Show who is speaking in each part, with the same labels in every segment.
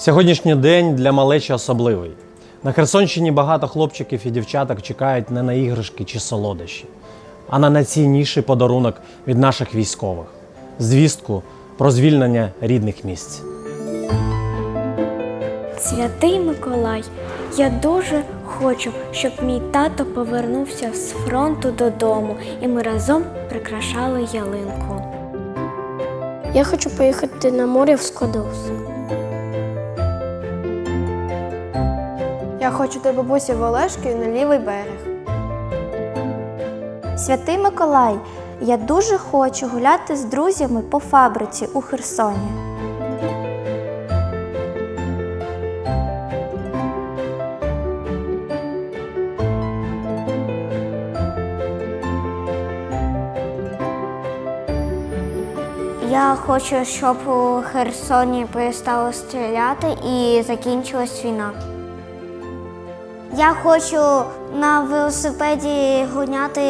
Speaker 1: Сьогоднішній день для малечі особливий. На Херсонщині багато хлопчиків і дівчаток чекають не на іграшки чи солодощі, а на найцінніший подарунок від наших військових звістку про звільнення рідних місць.
Speaker 2: Святий Миколай, я дуже хочу, щоб мій тато повернувся з фронту додому і ми разом прикрашали ялинку.
Speaker 3: Я хочу поїхати на море в Скадовськ.
Speaker 4: Хочу до бабусі в на лівий берег.
Speaker 5: Святий Миколай, я дуже хочу гуляти з друзями по фабриці у Херсоні. Я хочу, щоб у Херсоні перестало стріляти і закінчилась війна. Я хочу на велосипеді гуняти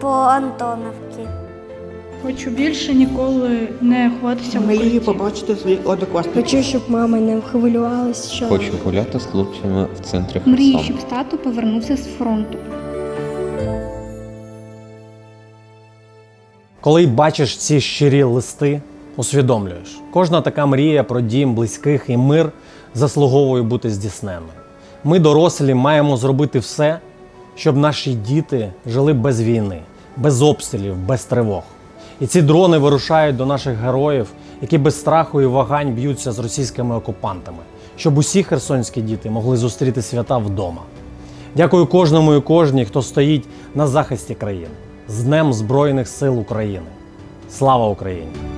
Speaker 5: по Антоновці.
Speaker 6: Хочу більше ніколи не ховатися в
Speaker 7: Мрію побачити своїх однокласників.
Speaker 3: Хочу, щоб мама не хвилювалася, що
Speaker 8: Хочу гуляти з хлопцями в центрі
Speaker 6: Мрію, щоб тато повернувся з фронту.
Speaker 1: Коли бачиш ці щирі листи, усвідомлюєш, кожна така мрія про дім, близьких і мир заслуговує бути здійсненою. Ми, дорослі, маємо зробити все, щоб наші діти жили без війни, без обстрілів, без тривог. І ці дрони вирушають до наших героїв, які без страху і вагань б'ються з російськими окупантами, щоб усі херсонські діти могли зустріти свята вдома. Дякую кожному і кожній, хто стоїть на захисті країни з Днем Збройних сил України. Слава Україні!